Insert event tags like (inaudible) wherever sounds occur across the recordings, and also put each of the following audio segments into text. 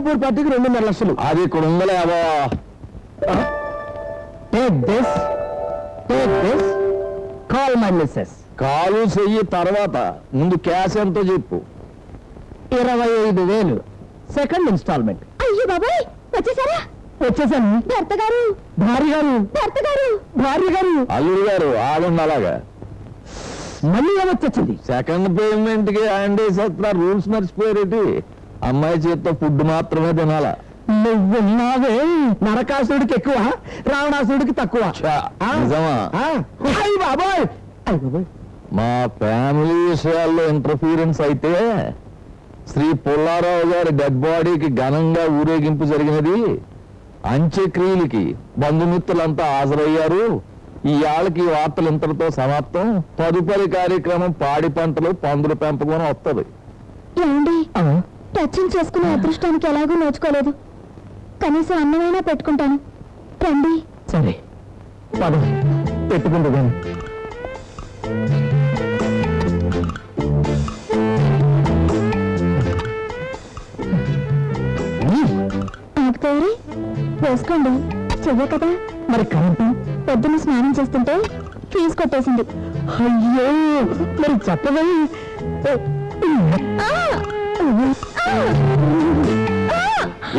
Singapore పార్టీకి రెండున్నర లక్షలు. అది ఇక్కడ ఉందలే అవా take this take this call my missus call చెయ్యి తర్వాత ముందు క్యాష్ ఎంతో చెప్పు. ఇరవై ఐదు వేలు. సెకండ్ ఇన్స్టాల్మెంట్ అయ్యో బాబాయ్! వచ్చేసారా? వచ్చేసాను. భర్త గారు! భార్య గారు. భర్త గారు! భార్య గారు. అల్లుడు గారు ఆగండి అలాగా. మళ్ళీ ఏమొచ్చింది సెకండ్ పేమెంట్కి హ్యాండ్ వేసేస్తున్నారు రూల్స్ మర్చిపోయారేటి? అమ్మాయి చేత్తో ఫుడ్ మాత్రమే తినాలా. నువ్వున్నావే. నరకాసుడికి ఎక్కువ రావణాసుడికి తక్కువ. ఛా, ఆ? నిజమా? ఆ? అయ్ బాబోయ్! అయ్ బాబోయ్! మా ఫ్యామిలీ విషయాల్లో ఇంటర్ఫీరెన్స్ అయితే శ్రీ పుల్లారావు గారి డెడ్ బాడీకి ఘనంగా ఊరేగింపు జరిగినది అంత్యక్రియలకి బంధుమిత్రులంతా హాజరయ్యారు. ఈ ఏళ్ళకి ఈ వార్తలు ఇంతటితో సమాప్తం. తదుపరి కార్యక్రమం పాడి పంటలు పందుల పెంపకం వస్తుంది ఏమండి? ఆ? టచింగ్ చేసుకునే అదృష్టానికి ఎలాగూ నోచుకోలేదు. కనీసం అన్నమైనా పెట్టుకుంటాను. రండి. సరే. పద. పెట్టుకుంటూ కానీ వేసుకోండి. చెయ్య కదా? మరి కరెంటు? పొద్దున్న స్నానం చేస్తుంటే ఫీజు కొట్టేసింది. అయ్యో! మరి చెప్పవే.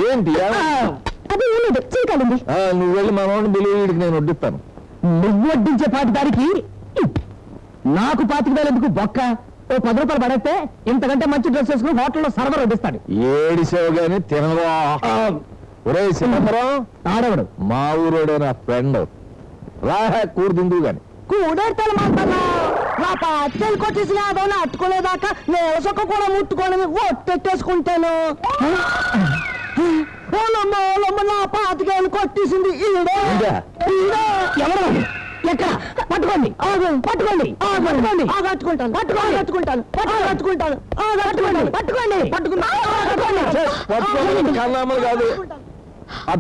ఏంటి? అది ఏం లేదు నువ్వు వెళ్ళి మనోడిని బిలువ వీడికి నేను వడ్డిస్తాను. నువ్వు వడ్డించే పాటి దానికి నాకు పాతిక వేలు ఎందుకు? బొక్క. ఓ పది రూపాయలు పడేస్తే ఇంతకంటే మంచి డ్రెస్ వేసుకుని హోటల్లో సర్వర్ వడ్డిస్తాడు. ఏడిసావు గాని తినవా ఒరే చిదంబరం ఆడవడు? మా ఊరోడే నా ఫ్రెండ్. రా కూర తిందువు గాని. కూడేర్తలు మాత్రన్నా నా పాతికలు కొట్టేసి అదో అట్టుకోలేదాకా నేల సొక్క కూడా ముట్టుకోవడం ఒట్టెట్టేసుకుంటాను. ఓలమ్మ ఓలమ్మ నా పాతికేలు కొట్టేసింది ఈడే? ఈడే. ఎవరు? ఎక్కడ? పట్టుకోండి. పట్టుకోండి. ఆ, పట్టుకోండి. ఆ, పట్టుకుంటాను పట్టుకోండి. పట్టుకుంటాను ఆ, పట్టుకోండి. పట్టుకోండి. పట్టుకున్నా పట్టుకోండి కాదు. ఆ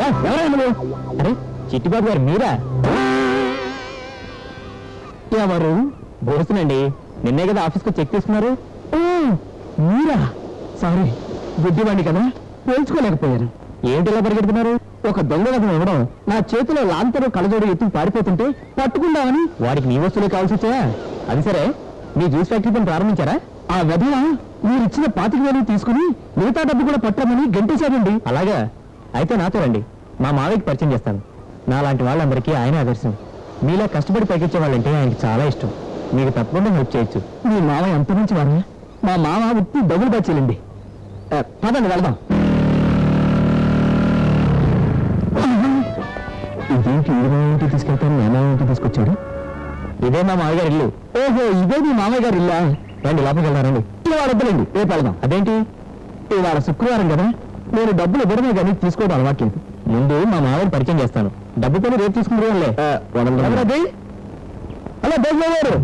ఎవరైనా అరే చిట్టిబాబు గారు మీరా? ఎవరు? బోసునండి. నిన్నే కదా ఆఫీస్కి చెక్ తీసుకున్నారు? మీరా? సారీ గుడ్డివాణ్ణి కదా? పోల్చుకోలేకపోయాను. ఏంటి ఇలా పరిగెడుతున్నారు? ఒక దొంగ కథ ఇవ్వడం నా చేతిలో లాంతరు కలజోడు ఎత్తు పారిపోతుంటే పట్టుకుందామని వాడికి నీ వస్తువులే కావాల్సి వచ్చాయా? అది సరే. మీ జ్యూస్ ఫ్యాక్టరీ పని ప్రారంభించారా? ఆ వెధవ? మీరు ఇచ్చిన పాతిక వేలు తీసుకుని మిగతా డబ్బు కూడా పట్టమని గంటేశాడండి అలాగా? అయితే నాతో రండి. మా మావయ్యకి పరిచయం చేస్తాను. నాలాంటి వాళ్ళందరికీ ఆయన ఆదర్శం. మీలా కష్టపడి పైకొచ్చే వాళ్ళంటే ఆయనకి చాలా ఇష్టం. మీకు తప్పకుండా హెల్ప్ చేయొచ్చు. మీ మావయ్య అంత నుంచి వారా మా మామ ఉత్తి డబ్బులు బచ్చేలండి పదండి వెళదాం. ఇదేంటి ఇంటి తీసుకెళ్తాను నా మామయ్య తీసుకొచ్చాడు? ఇదే మా మామయ్య గారి ఇల్లు. ఓహో ఇదే మీ మామయ్య గారి ఇల్లా? రండి లోపలికి వెళ్దారండి ఇవాళ వద్దులేండి రేపు వెళ్దాం. అదేంటి? ఇవాళ శుక్రవారం కదా? నేను డబ్బులు ఇవ్వడమే కానీ తీసుకోవడం అలవాట్లేదు ముందు మా మామయ్య పరిచయం చేస్తాను. డబ్బు పని రేపు హలో బేస్లో గారు.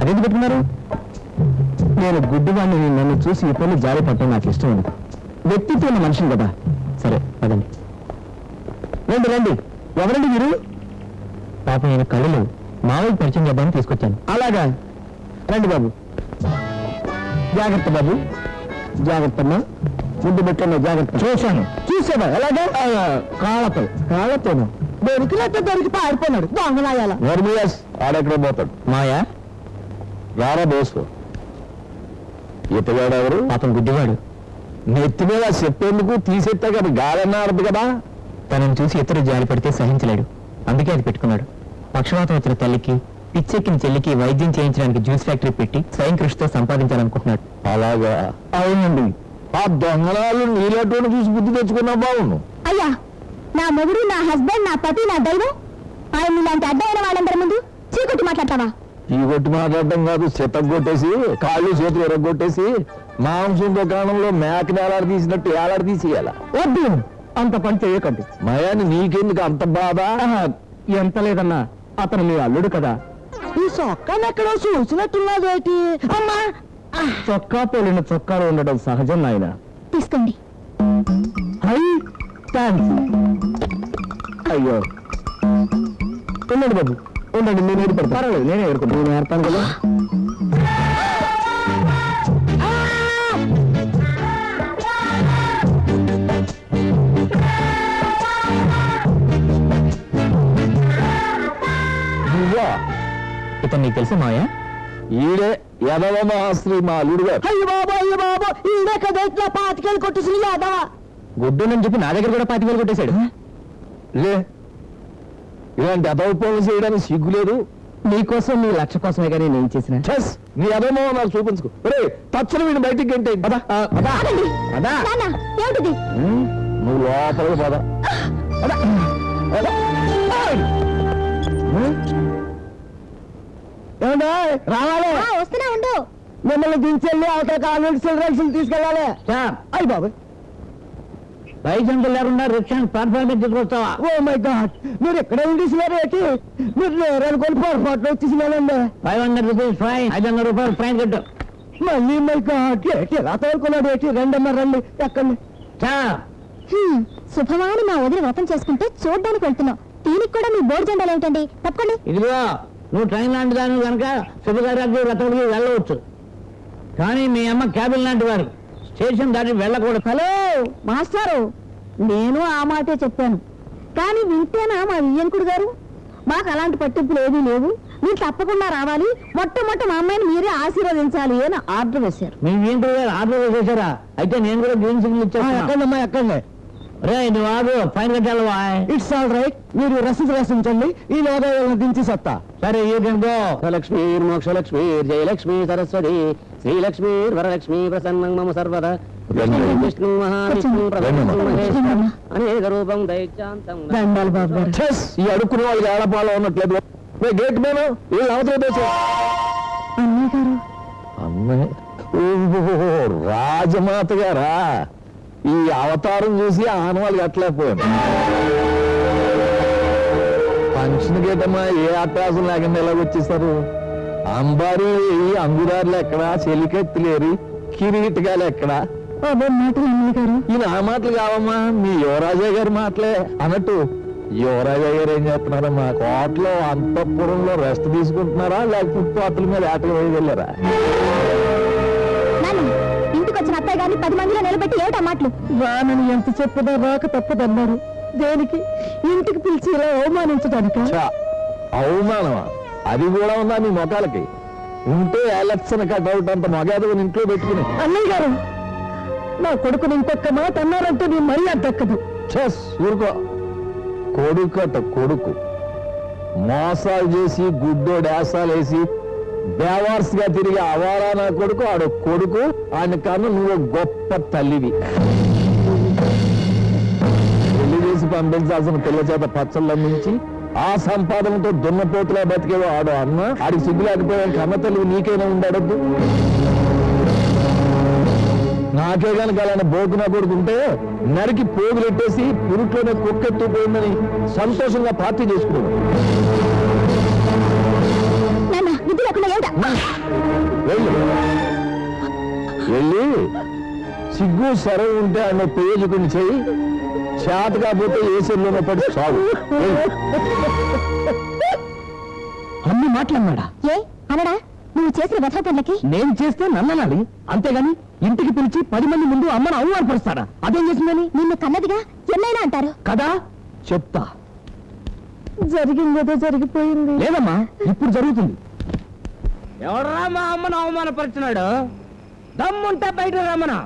అదేంటి పెట్టుకున్నారు? నేను గుడ్డివాడిని నన్ను చూసి ఈ పనులు జారి పట్టడం నాకు ఇష్టం ఉండదు. వ్యక్తిత్వం ఉన్న మనిషిని కదా. సరే పదండి. రండి రండి. ఎవరండి మీరు పాప నేను కళ్ళు మావయ్యకి పరిచయం చేద్దామని తీసుకొచ్చాను. అలాగా. రండి బాబు. జాగ్రత్త బాబు. జాగ్రత్త అమ్మా ముందు పెట్టండి జాగ్రత్త. చూశాను. చూసావా? ఎలాగా? కాళ్ళతో. కాళ్ళతోను? దొరికినట్టు దొరికి పారిపోయినాడు. దొంగలాయాల వర్మియాస్ ఆడెక్కడ పోతాడు. మాయా? రారా బోసు. ఇతగాడు ఎవరు పాపం గుడ్డివాడు. నెత్తి మీద చెప్పేందుకు తీసేస్తే కదా గాలన్నా ఆడదు కదా. తనని చూసి ఇతరు జాలి పడితే సహించలేడు. అందుకే అది పెట్టుకున్నాడు. పక్షవాతం వచ్చిన తల్లికి పిచ్చెక్కిన చెల్లికి వైద్యం చేయించడానికి జ్యూస్ ఫ్యాక్టరీ పెట్టి స్వయం కృషితో సంపాదించాలనుకుంటున్నాడు. అలాగా? అవునండి. ఆ దొంగలాలు నీలటువంటి చూసి బుద్ధి తెచ్చుకున్నా బాగుండు అయ్యా నా మొగుడు నా హస్బెండ్ నా పతి నా దైవం ఆయన ఇలాంటి అడ్డమైన వాళ్ళందరి ముందు చీకొట్టి మాట్లాడతావా? ఈ కొట్టి మాట్లాడటం కాదు చెత్త కొట్టేసి కాళ్ళు చేతులు ఎరగొట్టేసి మాంసం దుకాణంలో మేకని ఏలాడ తీసినట్టు ఏలాడ తీసేయాల? వద్దు. అంత పని చేయకండి. మయాని నీకెందుకు అంత బాధ? ఎంత లేదన్నా అతను మీ అల్లుడు కదా. ఈ చొక్కాను ఎక్కడో చూసినట్టున్నది ఏంటి అమ్మా చొక్కా పోలిన చొక్కాలు ఉండడం సహజం నాయన. తీసుకోండి. Hi thanks. అయ్యో. ఉండండి బాబు. ఉండండి నేను ఏర్పడతాను పర్వాలేదు నేనే ఏర్పడతాను నేను ఏర్పాను కదా? ఇతను నీకు తెలుసా మాయా ఈడే యదవ మహాశ్రీ మా అల్లుడు గారు అయ్యో బాబా అయ్యో బాబా ఈయన కదా ఇట్లా పాతికేలు కొట్టుసులు యాదవా గుడ్డునని చెప్పి నా దగ్గర కూడా పాతి వేలు కొట్టేశాడు లే ఇలాంటి పనులు చేయడానికి సిగ్గులేదు నీకోసం నీ లక్ష కోసమే కానీ నేను చేసిన? చెస్ నీ అదమో నాకు చూపించుకో. ఒరే తచ్చని వీడిని బయటికి గంటే. పద పద. పద. నువ్వు లోపలికి పద. పద. రావాలి. ఆ, వస్తూనే ఉండు. మిమ్మల్ని దించెళ్ళి అవతల కాన్వెంట్ చిల్డ్రన్స్ తీసుకెళ్ళాలి. అయ్యి బాబు బైక్ అంకుల్ లేకుండా రిక్షాని ప్లాట్ఫామ్ మీద తీసుకొస్తావా? Oh my God. మీరు ఎక్కడ ఉండేసినారు ఏంటి? మీరు లేరనుకొని పొరపాట్లు వచ్చేసినానండి ఫైవ్ హండ్రెడ్ రూపీస్ ఫైన్ ఐదు వందల రూపాయలు ఫైన్ కట్టు. మళ్ళీ మై గాడ్. ఏంటి ఎలా తోలుకున్నాడు? ఏంటి? రెండమ్మ రండి. ఎక్కండి. శుభమాని మా వదిలి వ్రతం చేసుకుంటే చూడ్డానికి వెళ్తున్నాం. దీనికి కూడా మీ బోర్డు జెండాలు ఏమిటండి తప్పకండి. ఇదిగో నువ్వు ట్రైన్ లాంటి దాని కనుక శుభకార్యాలకు రథములకు వెళ్ళవచ్చు. కానీ మీ అమ్మ క్యాబిన్ లాంటి వారు స్టేషన్ దాటి వెళ్ళకూడదు. హలో మాస్టారు నేను ఆ మాటే చెప్పాను. కానీ వింటేనా మా వియ్యంకుడు గారు? మాకు అలాంటి పట్టింపులు ఏమీ లేవు. మీరు తప్పకుండా రావాలి. మొట్టమొదట మా అమ్మాయిని మీరే ఆశీర్వదించాలి అని ఆర్డర్ వేశారు. మీ ఇంటి గారు ఆర్డర్ చేశారా అయితే నేను కూడా గ్రీన్ సిగ్నల్ ఇచ్చేస్తాను ఎక్కండమ్మా ఎక్కండి. రే నువ్వు ఆగు ఇట్స్ ఆల్ రైట్ మీరు రసీదు రాసించండి. ఈ లోగా దించి సత్తా. సరే you can go Lakshmi Mokshalakshmi Jayalakshmi Saraswati Srilakshmi Varalakshmi ప్రసన్నం మమ సర్వదా. రండి. విష్ణు మహావిష్ణు రండి. మహేశ్వరం అనేక రూపం దైత్యాంతం దండాలు బాబు గారు. చెస్ ఈ అడుక్కునే వాళ్ళకి ఏడపాలో ఉన్నట్లేదు. ఏ గేట్ మేను వీళ్ళు అవతల దేశం అన్నయ్య గారు. అమ్మాయి ఓహో రాజమాత గారా? ఈ అవతారం చూసి ఆనవాళ్ళు కట్టలేకపోయాను. ఫంక్షన్ గేటమ్మా ఏ అట్రాసం లేకుండా ఎలా వచ్చేసారు? అంబారి అంగురార్లు ఎక్కడా? చెలికెత్తులేరు కిరీటకాలు ఎక్కడా? అదే మాటలు అన్నయ్య గారు. ఈ నా మాటలు కావమ్మా మీ యువరాజయ్య గారి మాటలే. అన్నట్టు యువరాజయ్య గారు ఏం చేస్తున్నారమ్మా కోటలో అంతఃపురంలో రెస్ట్ తీసుకుంటున్నారా? లేకపోతే కోటల మీద ఆటలు వేయగలరా ఇంటికి వచ్చిన అత్తయ్య గారిని పది మందిలో నిలబెట్టి ఏమిటా మాటలు రానని ఎంత చెప్పదా రాక తప్పదన్నారు. దేనికి? ఇంటికి పిలిచి ఇలా అవమానించడానిక? అవమానమా? అది కూడా ఉందా మీ మొఖాలకి ఉంటే ఎలక్షన్ కట్అవుట్ అంత మగాదు ఇంట్లో పెట్టుకుని. అన్నయ్య గారు నా కొడుకుని ఇంకొక మాట అన్నారంటే నీ మర్యాద దక్కదు చెస్ ఊరుకో. కొడుకట కొడుకు. మోసాలు చేసి గుడ్డో డాసాలు వేసి బేవార్స్గా తిరిగి అవారా నా కొడుకు ఆడు కొడుకు ఆయన కన్నా నువ్వు గొప్ప తల్లివి. పెళ్ళి చేసి పంపించాల్సిన పిల్ల చేత పచ్చళ్ళ నుంచి ఆ సంపాదనతో దున్నపోతులా బతికేవో ఆడు అన్న. ఆడికి సిగ్గు లేకపోయా కన్న తల్లి నీకైనా ఉండడద్దు నాకే కనుక అలానే బోకు నా కొడుకుంటే నరికి పోగులెట్టేసి పురుట్లోనే కుక్కెత్తుపోయిందని సంతోషంగా పార్టీ చేసుకున్నాడు. సిగ్గు సరవ ఉంటే ఆయన పేజుకుని చేయి చేత కాకపోతే ఏ సెల్లోనో పడి వెళ్ళు. అన్ని మాటలన్నాడా? ఏ? అనడా? నువ్వు చేసిన వ్యథ పనులకి? నేను చేస్తే నన్ననాలి. అంతేగాని ఇంటికి పిలిచి పది మంది ముందు అమ్మను అవమానపరుస్తాడా? అదేం చేసిందని? నిన్ను కన్నదిగా ఎన్నైనా అంటారు. కదా? చెప్తా. జరిగిందేదో జరిగిపోయింది. లేదమ్మా ఇప్పుడు జరుగుతుంది. ఎవడరా మా అమ్మను అవమానపరిచినాడు? దమ్ముంటే బయట రమ్మనా?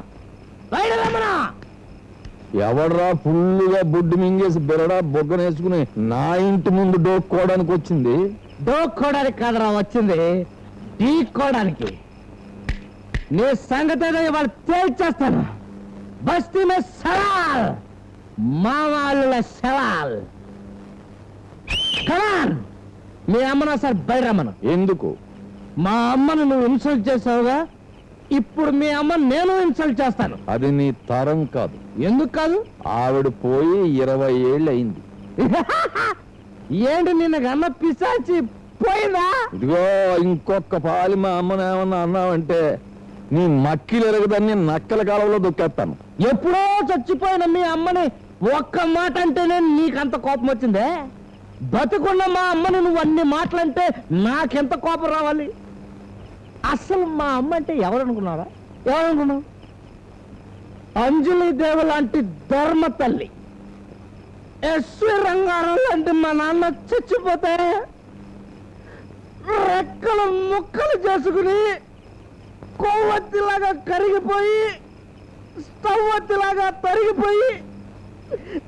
ఎవడ్రా ఫుల్లుగా బొడ్డు మింగేసి బిరడా బొగ్గనేసుకుని నా ఇంటి ముందు డోక్కోవడానికి వచ్చింది? దోక్కోడానికి కాదరా వచ్చింది. ఢీక్కోడానికి నీ సంగతి ఏదో ఇవాళ తేల్చేస్తాను. బస్తీ మే సవాల్ మా వాళ్ళ సవాల్ కమాన్ మీ అమ్మను ఒకసారి బయట రమ్మను ఎందుకు? మా అమ్మను నువ్వు ఇన్సల్ట్ చేసావుగా? ఇప్పుడు మీ అమ్మను నేను ఇన్సల్ట్ చేస్తాను. అది నీ తరం కాదు. ఎందుకు కాదు? ఆవిడ పోయి ఇరవై ఏళ్ళు అయింది (laughs) ఏంటి నిన్న అన్న పిశాచి పోయిందా? ఇదిగో ఇంకొక పాలి మా అమ్మని ఏమన్నా అన్నావంటే నీ మక్కిలు ఎరగదని నక్కల కాలంలో దొక్కేస్తాను. ఎప్పుడో చచ్చిపోయిన మీ అమ్మని ఒక్క మాట అంటేనే నీకంత కోపం వచ్చిందే? బతుకున్న మా అమ్మని నువ్వు అన్ని మాటలంటే నాకెంత కోపం రావాలి? అసలు మా అమ్మ అంటే ఎవరనుకున్నారా ఎవరనుకున్నావు? అంజలి దేవ లాంటి ధర్మ తల్లి. ఎస్వి రంగారావు లాంటి మా నాన్న చచ్చిపోతే రెక్కలు ముక్కలు చేసుకుని కొవ్వొత్తిలాగా కరిగిపోయి స్టవ్వొత్తిలాగా తరిగిపోయి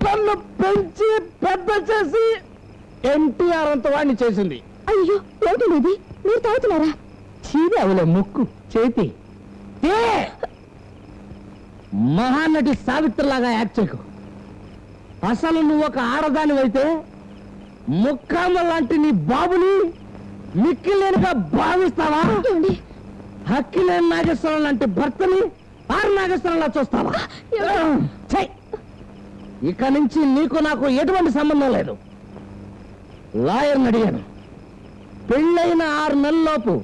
నన్ను పెంచి పెద్ద చేసి ఎన్టీఆర్ అంత వాడిని చేసింది. అయ్యో ఏంటి మీరు తాగుతున్నారా చీది అవలే ముక్కు చేతి! మహానటి సావిత్రిలాగా యాక్ట్ చేయకు. అసలు నువ్వు ఒక ఆడదానివైతే ముక్కామ లాంటి నీ బాబుని మిక్కిలేనుగా భావిస్తావా? హక్కిలేని నాగేశ్వరం లాంటి భర్తని ఆరు నాగేశ్వరంలా చూస్తావా! ఇక నుంచి నీకు నాకు ఎటువంటి సంబంధం లేదు. లాయర్ని అడిగాను. పెళ్ళైన ఆరు నెలల్లోపు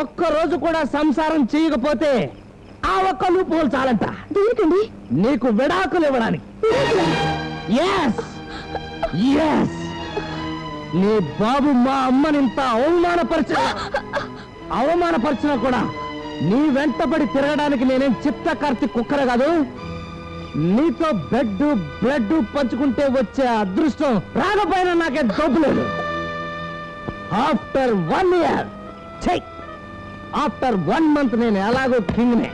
ఒక్క రోజు కూడా సంసారం చేయకపోతే ఆ ఒక్క లూపు చాలంట. దేనికండి? నీకు విడాకులు ఇవ్వడానికి. ఎస్ ఎస్ నీ బాబు మా అమ్మని ఇంత అవమానపరిచిన అవమానపరిచినా కూడా నీ వెంటబడి తిరగడానికి నేనేం చిత్త కార్తీ కుక్కర కాదు. నీతో బెడ్ బ్లడ్ పంచుకుంటే వచ్చే అదృష్టం రాకపోయినా నాకే డబ్బు లేదు after one year check after one month నేను ఎలాగో కింగ్నే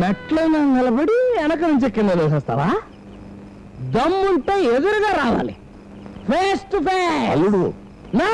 మెట్లో నిలబడి వెనక నుంచి కింద వేసేస్తావా దమ్ముంటే ఎదురుగా రావాలి. ఫేస్ టు ఫేస్ అల్లుడు. నా!